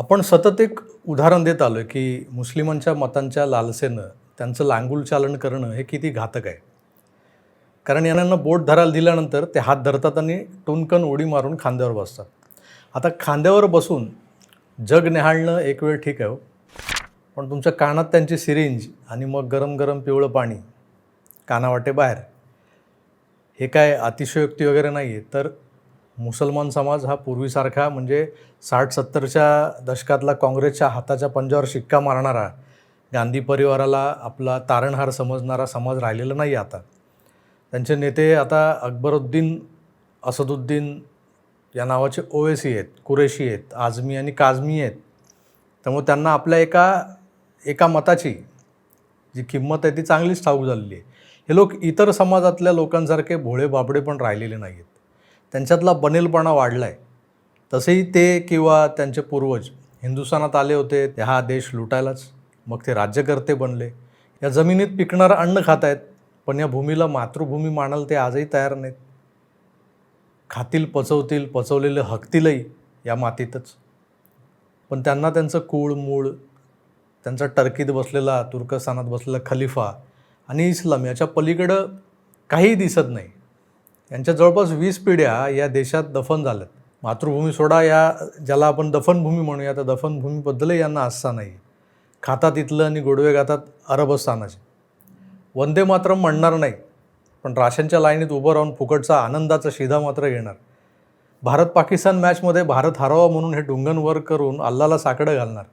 आपण सतत एक उदाहरण देत आलो की मुस्लिमांच्या मतांच्या लालसेनं त्यांचं लांगुल चालन करणं हे किती घातक आहे. कारण यांना बोट धरायला दिल्यानंतर ते हात धरतात आणि टोनकन उडी मारून खांद्यावर बसतात. आता खांद्यावर बसून जग निहाळणं एक वेळ ठीक आहे हो. पण तुमच्या कानात त्यांची सिरिंज आणि मग गरम गरम पिवळं पाणी कानावाटे बाहेर हे काय अतिशयोक्ती वगैरे नाही आहे तर मुसलमान समाज हा पूर्वीसारखा म्हणजे साठ सत्तरच्या दशकातला काँग्रेसच्या हाताच्या पंजावर शिक्का मारणारा गांधी परिवाराला आपला तारणहार समजणारा समाज राहिलेला नाही आता. त्यांचे नेते आता अकबरुद्दीन असदुद्दीन या नावाचे ओवेसी आहेत कुरेशी आहेत आझमी आणि काझमी आहेत. त्यामुळे त्यांना आपल्या एका एका मताची जी किंमत आहे ती चांगलीच ठाऊक झालेली आहे. हे लोक इतर समाजातल्या लोकांसारखे भोळे बाबडे पण राहिलेले नाही आहेत त्यांच्यातला बनेलपणा वाढला आहे तसेही ते किंवा त्यांचे पूर्वज हिंदुस्थानात आले होते ते हा देश लुटायलाच. मग ते राज्यकर्ते बनले. या जमिनीत पिकणारं अन्न खात आहेत पण या भूमीला मातृभूमी मानायला ते आजही तयार नाहीत. खातील पचवतील पचवलेले हकतीलही या मातीतच. पण त्यांना त्यांचं कूळ मूळ त्यांचा टर्कीत बसलेला तुर्कस्तानात बसलेला खलिफा आणि इस्लाम याच्या पलीकडं काहीही दिसत नाही. यांच्या जवळपास वीस पिढ्या या देशात दफन झाल्यात. मातृभूमी सोडा या ज्याला आपण दफनभूमी म्हणूया त्या दफनभूमीबद्दलही यांना आस्था नाही खातात इथलं आणि गोडवे गातात अरबस्थानाचे वंदे मातरम म्हणणार नाही पण राशनच्या लाईनीत उभं राहून फुकटचा आनंदाचा शिधा मात्र घेणार. भारत पाकिस्तान मॅचमध्ये भारत हरावा म्हणून हे डुंगनवर करून अल्लाला साकडं घालणार.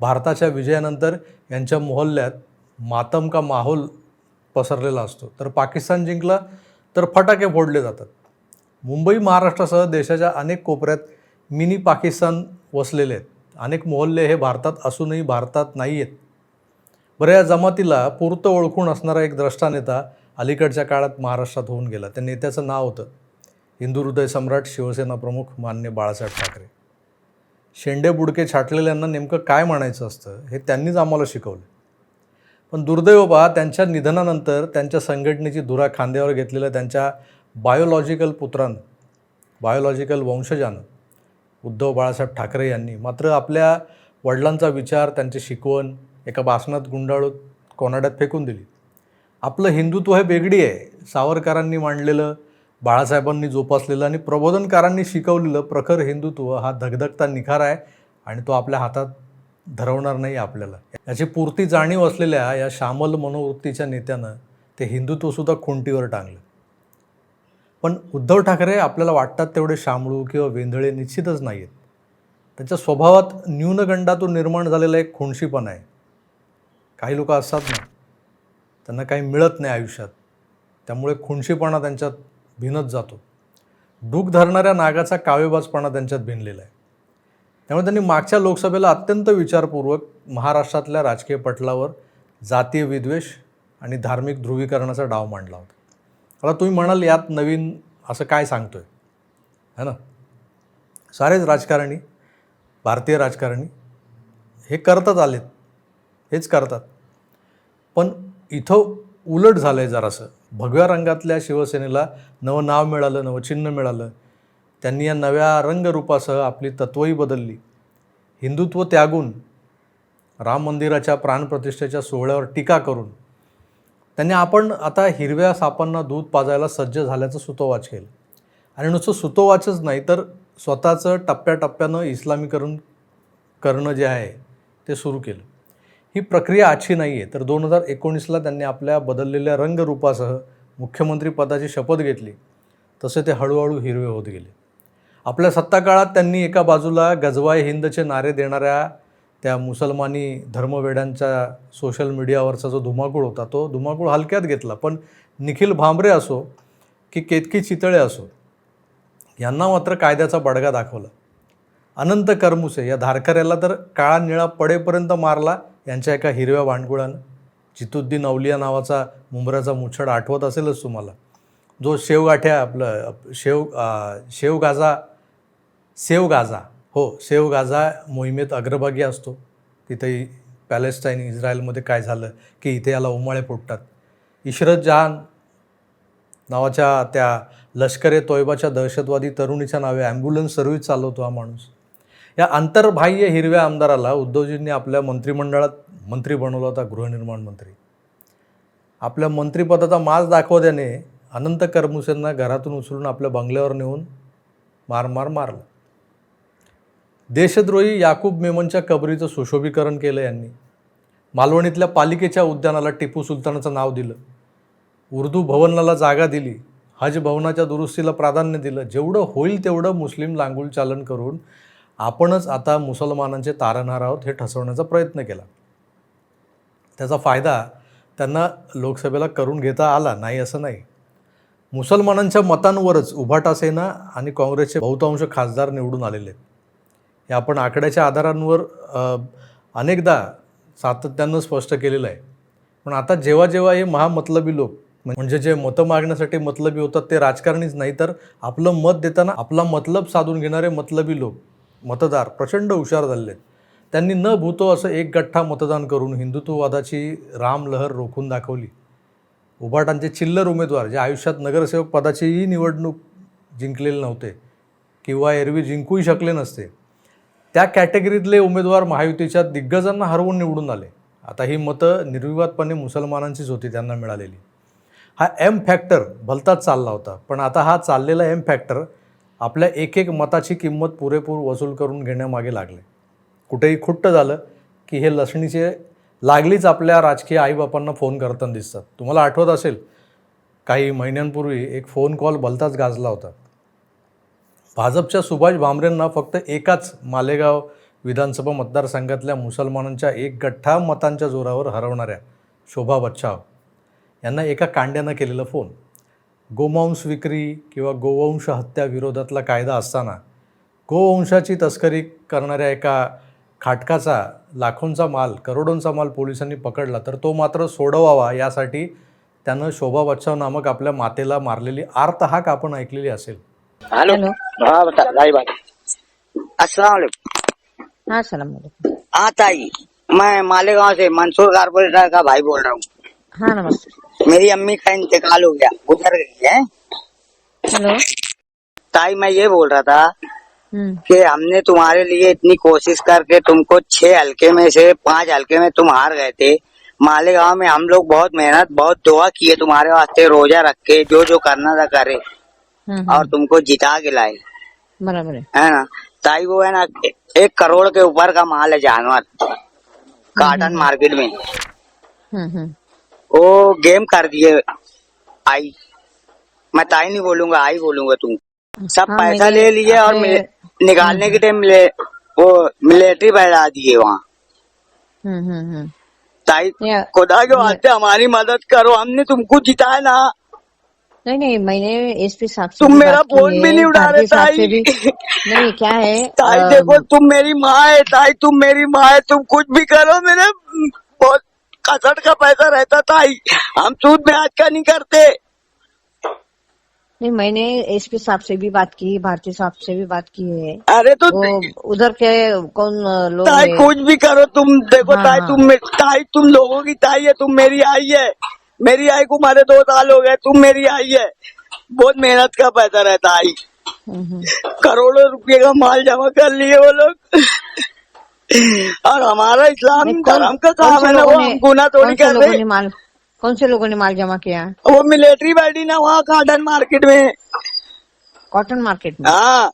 भारताच्या विजयानंतर यांच्या मोहल्ल्यात मातम का माहोल पसरलेला असतो. तर पाकिस्तान जिंकला तर फटाके फोडले जातात. मुंबई महाराष्ट्रासह देशाच्या अनेक कोपऱ्यात मिनी पाकिस्तान वसलेले आहेत. अनेक मोहल्ले हे भारतात असूनही भारतात नाही आहेत बरं या जमातीला पुरतं ओळखून असणारा एक द्रष्टा नेता अलीकडच्या काळात महाराष्ट्रात होऊन गेला. त्या नेत्याचं नाव होतं हिंदू हृदय सम्राट शिवसेना प्रमुख मान्य बाळासाहेब ठाकरे. शेंडे बुडके छाटलेल्यांना नेमकं काय म्हणायचं असतं हे त्यांनीच आम्हाला शिकवलं. पण दुर्दैव बा त्यांच्या निधनानंतर त्यांच्या संघटनेची धुरा खांद्यावर घेतलेल्या त्यांच्या बायोलॉजिकल पुत्रानं बायोलॉजिकल वंशजानं उद्धव बाळासाहेब ठाकरे यांनी मात्र आपल्या वडिलांचा विचार त्यांची शिकवण एका बासनात गुंडाळून कोनाड्यात फेकून दिली. आपलं हिंदुत्व हे वेगळी आहे. सावरकरांनी मांडलेलं बाळासाहेबांनी जोपासलेलं आणि प्रबोधनकारांनी शिकवलेलं प्रखर हिंदुत्व हा धगधगता निखार आहे आणि तो आपल्या हातात धरवणार नाही आपल्याला. याची पूर्ती जाणीव असलेल्या या श्यामल मनोवृत्तीच्या नेत्यानं ते हिंदुत्वसुद्धा खुंटीवर टांगलं. पण उद्धव ठाकरे आपल्याला वाटतात तेवढे शामळू किंवा वेंधळे निश्चितच नाही आहेत त्यांच्या स्वभावात न्यूनगंडातून निर्माण झालेला एक खुणशीपणा आहे. काही लोक असतात ना त्यांना काही मिळत नाही आयुष्यात. त्यामुळे खुणशीपणा त्यांच्यात भिनत जातो. डूक धरणाऱ्या नागाचा कावेबाजपणा त्यांच्यात भिनलेला आहे. त्यामुळे त्यांनी मागच्या लोकसभेला अत्यंत विचारपूर्वक महाराष्ट्रातल्या राजकीय पटलावर जातीय विद्वेष आणि धार्मिक ध्रुवीकरणाचा डाव मांडला होता. आता तुम्ही म्हणाल यात नवीन असं काय सांगतोय? है ना? सारेच राजकारणी भारतीय राजकारणी हे करतच आलेत. हेच करतात. पण इथं उलट झालं आहे जरासं. भगव्या रंगातल्या शिवसेनेला नवं नाव मिळालं नवं चिन्ह मिळालं. त्यांनी या नव्या रंगरूपासह आपली तत्वही बदलली. हिंदुत्व त्यागून राम मंदिराच्या प्राणप्रतिष्ठेच्या सोहळ्यावर टीका करून त्यांनी आपण आता हिरव्या सापांना दूध पाजायला सज्ज झाल्याचं सुतोवाच केलं. आणि नुसतं सुतोवाचच नाही तर स्वतःचं टप्प्याटप्प्यानं इस्लामीकरण करणं जे आहे ते सुरू केलं. ही प्रक्रिया आजची नाही आहे तर दोन हजार एकोणीसला त्यांनी आपल्या बदललेल्या रंगरूपासह मुख्यमंत्री पदाची शपथ घेतली. तसे ते हळूहळू हिरवे होत गेले. आपल्या सत्ताकाळात त्यांनी एका बाजूला गजवाय हिंदचे नारे देणाऱ्या त्या मुसलमानी धर्मवेड्यांच्या सोशल मीडियावरचा जो धुमाकूळ होता तो धुमाकूळ हलक्यात घेतला. पण निखिल भांबरे असो की केतकी चितळे असो यांना मात्र कायद्याचा बडगा दाखवला. अनंत करमुसे या धारकऱ्याला तर काळा निळा पडेपर्यंत मारला यांच्या एका हिरव्या भांडकुळानं जितुद्दीन अवलिया नावाचा मुंबऱ्याचा मुछड आठवत असेलच तुम्हाला. जो शेवगाठ्या आपलं शेव शेवगाजा सेव गाझा. हो शेवगाजा मोहिमेत अग्रभागी असतो. तिथे पॅलेस्टाईन इस्रायलमध्ये काय झालं की इथे याला उमाळे फुटतात इशरत जहान नावाच्या त्या लष्कर ए तोयबाच्या दहशतवादी तरुणीच्या नावे ॲम्ब्युलन्स सर्व्हिस चालवतो हा माणूस. या आंतरबाह्य हिरव्या आमदाराला उद्धवजींनी आपल्या मंत्रिमंडळात मंत्री बनवला होता गृहनिर्माण मंत्री. आपल्या मंत्रिपदाचा माज दाखवत्याने अनंत करमुसेंना घरातून उचलून आपल्या बंगल्यावर नेऊन मार मार मारलं. देशद्रोही याकूब मेमनच्या कबरीचं सुशोभीकरण केलं यांनी. मालवणीतल्या पालिकेच्या उद्यानाला टिपू सुलतानाचं नाव दिलं. उर्दू भवनाला जागा दिली. हज भवनाच्या दुरुस्तीला प्राधान्य दिलं. जेवढं होईल तेवढं मुस्लिम लांगुल चालन करून आपणच आता मुसलमानांचे तारणहार आहोत हे ठसवण्याचा प्रयत्न केला. त्याचा फायदा त्यांना लोकसभेला करून घेता आला. नाही असं नाही. मुसलमानांच्या मतांवरच उभाटा सेना आणि काँग्रेसचे बहुतांश खासदार निवडून आलेले आहेत. हे आपण आकड्याच्या आधारांवर अनेकदा सातत्यानं स्पष्ट केलेलं आहे. पण आता जेव्हा जेव्हा हे महामतलबी लोक म्हणजे जे मतं मागण्यासाठी मतलबी होतात ते राजकारणीच नाही तर आपलं मत देताना आपला मतलब साधून घेणारे मतलबी लोक मतदार प्रचंड हुशार झालेले आहेत. त्यांनी न भूतो असं एक गठ्ठा मतदान करून हिंदुत्ववादाची रामलहर रोखून दाखवली. उभाटांचे चिल्लर उमेदवार जे आयुष्यात नगरसेवक पदाचीही निवडणूक जिंकलेले नव्हते किंवा एरवी जिंकूही शकले नसते त्या कॅटेगरीतले उमेदवार महायुतीच्या दिग्गजांना हरवून निवडून आले. आता ही मतं निर्विवादपणे मुसलमानांचीच होती त्यांना मिळालेली. हा एम फॅक्टर भलताच चालला होता पण आता हा चाललेला एम फॅक्टर आपल्या एक एक मताची किंमत पुरेपूर वसूल करून घेण्यामागे लागले. कुठेही खुट्ट झालं की हे लसणीचे लागलीच आपल्या राजकीय आईबापांना फोन करताना दिसतात. तुम्हाला आठवत असेल काही महिन्यांपूर्वी एक फोन कॉल भलताच गाजला होता. भाजपच्या सुभाष भामरेंना फक्त एकाच मालेगाव विधानसभा मतदारसंघातल्या मुसलमानांच्या एक गठ्ठा मतांच्या जोरावर हरवणाऱ्या शोभा बच्छाव यांना एका कांड्यानं केलेला फोन. गोमांस विक्री किंवा गोवंश हत्या विरोधातला कायदा असताना गोवंशाची तस्करी करणाऱ्या एका खाटकाचा लाखोंचा माल करोडोंचा माल पोलिसांनी पकडला तर तो मात्र सोडवावा यासाठी त्यानं शोभा बच्छाव नामक आपल्या मातेला मारलेली आर्त हाक आपण ऐकलेली असेल. हेलो हाँ बता भाई बात। अस्सलाम वालेकुम हाँ सलाम वालेकुम हाँ ताई मैं मालेगांव से मंसूर कारपोरेटर का भाई बोल रहा हूँ। हाँ नमस्ते। मेरी अम्मी का इंतकाल हो गया गुजर गई है। हेलो। ताई मैं ये बोल रहा था हम्म। कि हमने तुम्हारे लिए इतनी कोशिश करके तुमको छह हल्के में से पाँच हल्के में तुम हार गए थे। मालेगांव में हम लोग बहुत मेहनत बहुत दुआ किए तुम्हारे वास्ते रोजा रख के जो जो करना था करे। और तुमको जिता के लाए बराबर है। है ना? ताई वो है ना एक करोड़ के ऊपर का माल है जानवर काटन मार्केट में। हम्म हम्म। वो गेम कर दिए आई। मैं ताई नहीं बोलूँगा आई बोलूँगा तुम सब हाँ, पैसा ले लिए और मिले- निकालने के टाइम वो मिलिट्री बैठा दिए वहाँ। हम्म हम्म हम्म। ताई खुदा के वास्ते हमारी मदद करो हमने तुमको जिताया ना। नहीं नहीं मैंने एसपी साहब से तुम मेरा फ़ोन भी नहीं उठा रहे ताई। नहीं क्या है ताई देखो तुम मेरी माँ है ताई तुम मेरी माँ है तुम कुछ भी करो मेरे बहुत कसट का पैसा रहता ताई। हम सूद में आज का नहीं करते। नहीं मैंने एसपी साहब से भी बात की भारती साहब से भी बात की है। अरे तो उधर के कौन लोग ताई कुछ भी करो तुम देखो हाँ, ताई हाँ। तुम ताई तुम लोगों की ताई है तुम मेरी आई है। मेरी आई को मारे दो साल हो गए तुम मेरी आई है। बहुत मेहनत का पैसा रहता आई। करोड़ों रुपए का माल जमा कर लिए वो लोग। और हमारा इस्लाम धर्म का काम है ना वो हम गुना थोड़ी कर रहे माल कौन से लोगों ने माल जमा किया? वो मिलिट्री बैठी ना वहाँ कॉटन मार्केट में। कॉटन मार्केट में? हाँ।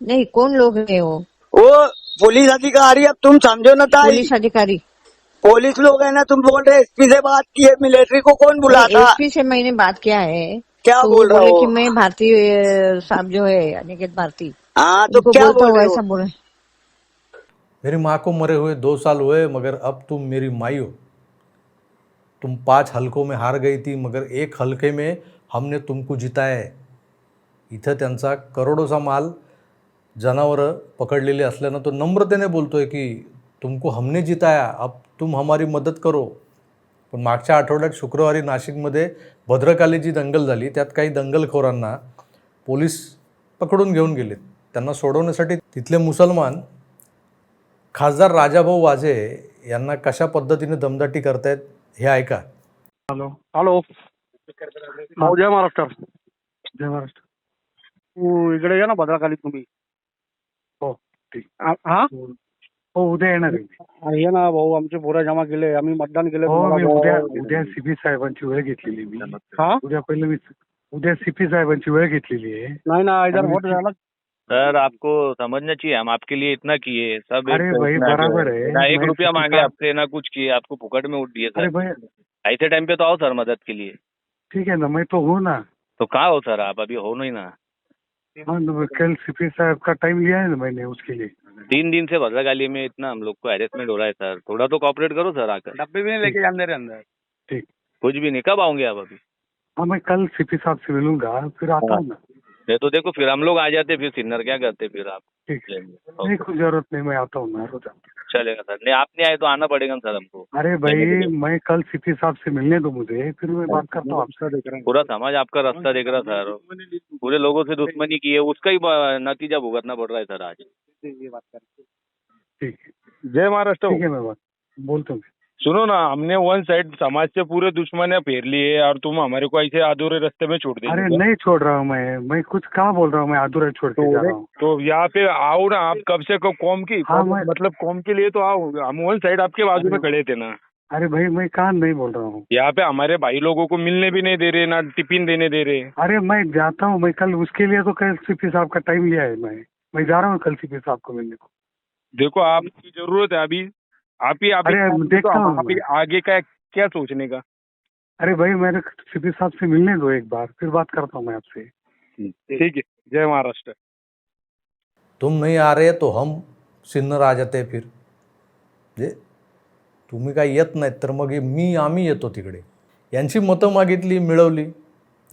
नहीं कौन लोग है वो? वो पुलिस अधिकारी अब तुम समझो ना पुलिस अधिकारी। पुलिस लोग है ना तुम बोल रहे एसपी से बात की है मिलिट्री को कौन बुलाता? एसपी से मैंने बात किया है। क्या तो बोल रहा बोले हो? कि मैं भारतीय साहब जो है अनिकेत भारती। हाँ तो क्या बोल रहे हो? ऐसा बोले। मेरी माँ को मरे हुए दो साल हुए मगर अब तुम मेरी माई हो। तुम पाँच हलकों में हार गई थी मगर एक हलके में हमने तुमको जिताया है। इथं त्यांचा करोडोचा माल जनावरं पकडलेली असल्यानं तो नम्रतेने बोलतोय की तुमको हमने जिताया अब तुम हमारी मदत करो. पण मागच्या आठवड्यात शुक्रवारी नाशिकमध्ये भद्रकाली जी दंगल झाली. त्यात काही दंगलखोरांना पोलीस पकडून घेऊन गेलेत. त्यांना सोडवण्यासाठी तिथले मुसलमान खासदार राजाभाऊ वाजे यांना कशा पद्धतीने दमदाटी करतायत हे ऐका. हॅलो. हॅलो. हो जय महाराष्ट्र. जय महाराष्ट्र. तू इकडे या ना भद्रकाली तुम्ही. हो ठीक. हा? हो उद्या येणार आहे. हे ना भाऊ आमचे पोरं जमा केले आम्ही मतदान केले हो मी तुम्हाला उद्या भाऊ. उद्या सीपी साहेबांची वेळ घेतलेली मी. हा? उद्या पहिले मी उद्या सीपी साहेबांची वेळ घेतलेली आहे. नाही ना इधर वोट झाला सर आपको समझना चाहिए हम आपके लिए इतना किए सब एक अरे भाई, बराबर है। ना एक मैं रुपया किसी मांगे का- आपसे ना कुछ किए आपको फुकट में उठ दिए अरे सर भाई ऐसे टाइम पे तो आओ सर मदद के लिए। ठीक है ना मैं तो हूँ ना। तो कहाँ हो सर आप अभी हो नहीं ना? हाँ तो कल सीपी साहब का टाइम लिया है ना मैंने उसके लिए। तीन दिन से भद्रकाली में इतना हम लोग को हेरेसमेंट हो रहा है सर। थोड़ा तो कॉपरेट करो सर आकर। डब्बे भी नहीं लेके जाने रहे अंदर। ठीक कुछ भी नहीं। कब आओगे आप अभी? हाँ मैं कल सीपी साहब से मिलूँगा फिर आता हूँ। ना नहीं तो देखो फिर हम लोग आ जाते फिर सिन्नर क्या करते फिर आप ठीक है। नहीं कोई ज़रूरत नहीं मैं आता हूँ रोज चलेगा सर। नहीं आप नहीं आए तो आना पड़ेगा सर हमको। अरे भाई मैं कल सीपी साहब से मिलने दो मुझे फिर मैं बात करता हूँ आपसे देख रहा हैं। पूरा समाज आपका रास्ता देख रहा सर। पूरे लोगों से दुश्मनी की है उसका ही नतीजा भुगतना पड़ रहा है सर आज। ये बात कर ठीक जय महाराष्ट्र। ठीक है मैं बात बोलता हूँ। सुनो ना हमने वन साइड समाज से पूरे दुश्मनियाँ फेर ली है और तुम हमारे को ऐसे अधूरे रास्ते में छोड़ दे अरे नहीं छोड़ रहा हूँ मैं मैं कुछ कहाँ बोल रहा हूँ मैं अधूरा छोड़ के जा रहा हूँ। तो यहाँ पे आओ ना आप कब से कब कौम की हाँ, मैं- मतलब कौम के लिए तो आओ हम वन साइड आपके बाजू में खड़े थे ना। अरे भाई मैं कहाँ नहीं बोल रहा हूँ। यहाँ पे हमारे भाई लोगों को मिलने भी नहीं दे रहे ना टिफ़िन देने दे रहे। अरे मैं जाता हूँ मैं कल उसके लिए तो कल सीपी साहब का टाइम लिया है मैं। मैं जा रहा हूँ कल सीपी साहब को मिलने को। देखो आपकी ज़रूरत है अभी। आप ही आप ही अरे, देखता हूँ आप ही। आगे का क्या सोचने का? अरे भाई मेरे सीपी साहब से मिलने दो एक बार फिर बात करता हूँ मैं आपसे। ठीक है जय महाराष्ट्र। तुम नहीं आ रहे तो हम सिन्नर आ जाते फिर। जे तुम्ही काय येत नाहीत तर मग मी आम्ही येतो तिकडे. यांची मतं मागितली मिळवली.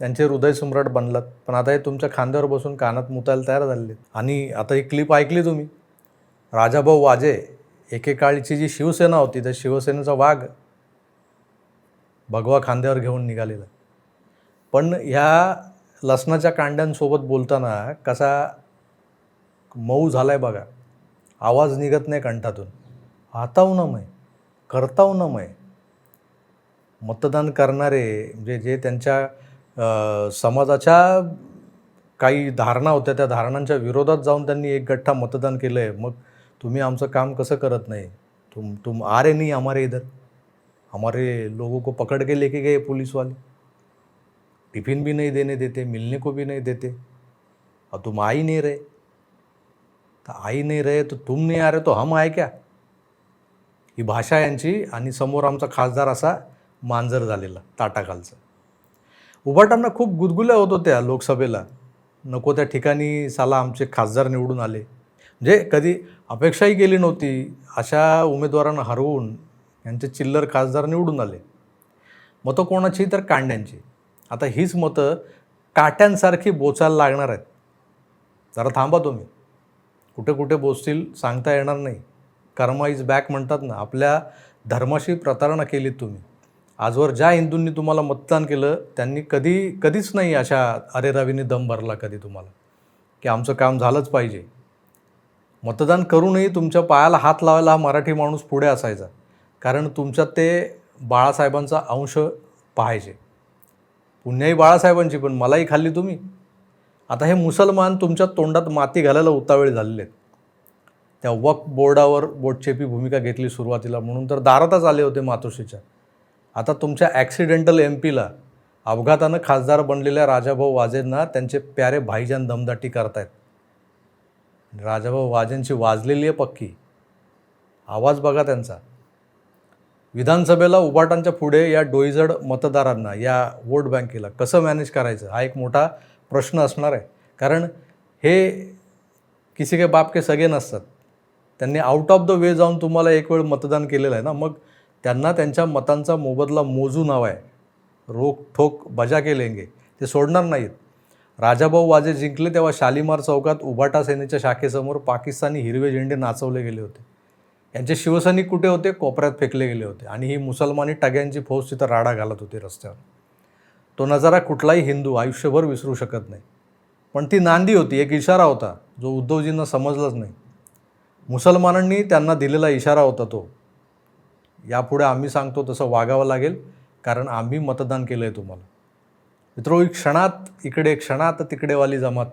त्यांचे हृदयसम्राट बनलात. पण आता हे तुमच्या खांद्यावर बसून कानात मुतायला तयार झालेले आणि आता ही क्लिप ऐकली तुम्ही. राजाभाऊ वाजे एकेकाळची जी शिवसेना होती त्या शिवसेनेचा वाघ भगवा खांद्यावर घेऊन निघालेला. पण ह्या लसणाच्या कांड्यांसोबत बोलताना कसा मऊ झाला आहे बघा. आवाज निघत नाही कंठातून. हातावनमय करतावनमय मतदान करणारे म्हणजे जे त्यांच्या समाजाच्या काही धारणा होत्या त्या धारणांच्या विरोधात जाऊन त्यांनी एक गठ्ठा मतदान केलं आहे मग तुम्ही आमचं काम कसं करत नाही? तुम तुम आ रहे नहीं हमारे इधर। हमारे लोगों को पकड़ के लेके गए पुलिस वाले। टिफिन भी नहीं देने देते मिलने को भी नहीं देते। और तुम आ ही नहीं रहे। तर आई नाही रे तो तुम नाही आ रहे तो हम आहे क्या? ही भाषा यांची आणि समोर आमचा खासदार असा मांजर झालेला ताटाखालचा उभाटांना खूप गुदगुल्या होत होत्या लोकसभेला. नको त्या ठिकाणी साला आमचे खासदार निवडून आले. म्हणजे कधी अपेक्षाही केली नव्हती. अशा उमेदवारांना हरवून यांचे चिल्लर खासदार निवडून आले. मतं कोणाची? तर कांड्यांची. आता हीच मतं काट्यांसारखी बोचायला लागणार आहेत. जरा थांबा तुम्ही. कुठे कुठे बोचतील सांगता येणार नाही. कर्मा इज बॅक म्हणतात ना आपल्या धर्माशी प्रतारणा केलीत तुम्ही. आजवर ज्या हिंदूंनी तुम्हाला मतदान केलं त्यांनी कधी कधीच नाही अशा अरेरावीने दम भरला कधी तुम्हाला. की आमचं काम झालंच पाहिजे. मतदान करूनही तुमच्या पायाला हात लावायला हा मराठी माणूस पुढे असायचा. कारण तुमच्यात ते बाळासाहेबांचा अंश पाहायचे. पुण्याही बाळासाहेबांची पण मलाही खाल्ली तुम्ही. आता हे मुसलमान तुमच्या तोंडात माती घालायला उतावेळ झालेले आहेत. त्या वक्फ बोर्डावर बोटचेपी भूमिका घेतली सुरुवातीला म्हणून तर दारातच आले होते मातोश्रीच्या. आता तुमच्या ॲक्सिडेंटल एम पीला अपघातानं खासदार बनलेल्या राजाभाऊ वाजेंना त्यांचे प्यारे भाईजान दमदाटी करतायत. राजाभाऊ वाजेंची वाजलेली आहे पक्की. आवाज बघा त्यांचा. विधानसभेला उबाटांच्या पुढे या डोईजड मतदारांना या वोट बँकेला कसं मॅनेज करायचं? हा एक मोठा प्रश्न असणार आहे. कारण हे किसी के बाप के सगळे नसतात. त्यांनी आउट ऑफ द वे जाऊन तुम्हाला एक वेळ मतदान केलेलं आहे ना मग त्यांना त्यांच्या मतांचा मोबदला मोजून हवा आहे रोख ठोक बजा केलेंगे ते सोडणार नाहीत. राजाभाऊ वाजे जिंकले तेव्हा शालिमार चौकात उभाटा सेनेच्या शाखेसमोर पाकिस्तानी हिरवे झेंडे नाचवले गेले होते. यांचे शिवसैनिक कुठे होते? कोपऱ्यात फेकले गेले होते आणि ही मुसलमानी टग्यांची फौज तिथं राडा घालत होती रस्त्यावर. तो नजारा कुठलाही हिंदू आयुष्यभर विसरू शकत नाही. पण ती नांदी होती एक इशारा होता जो उद्धवजींना समजलाच नाही. मुसलमानांनी त्यांना दिलेला इशारा होता तो यापुढे आम्ही सांगतो तसं वागावं लागेल कारण आम्ही मतदान केलं आहे तुम्हाला. मित्रो क्षणात इकडे क्षणात तिकडेवाली जमात.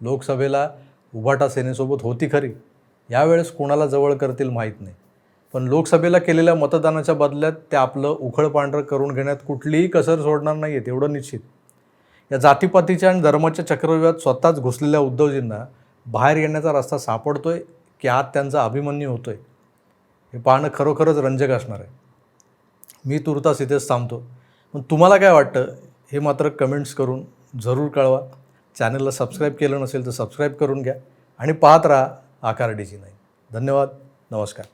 लोकसभेला उभाटा सेनेसोबत होती खरी. यावेळेस कोणाला जवळ करतील माहीत नाही. पण लोकसभेला केलेल्या मतदानाच्या बदल्यात ते आपलं उखळ पांढरं करून घेण्यात कुठलीही कसर सोडणार नाही आहेत एवढं निश्चित. या जातीपातीच्या आणि धर्माच्या चक्रव्यूहात स्वतःच घुसलेल्या उद्धवजींना बाहेर येण्याचा रस्ता सापडतोय की आत त्यांचा अभिमन्यू होतोय. हे पाहणं खरोखरच रंजक असणार आहे. मी तुर्तास इथेच थांबतो. पण तुम्हाला काय वाटतं? हे मात्र कमेंट्स करून जरूर कळवा. चॅनलला सबस्क्राईब केलं नसेल तर सबस्क्राईब करून घ्या आणि पाहत राहा आकार डीजी नाही धन्यवाद. नमस्कार.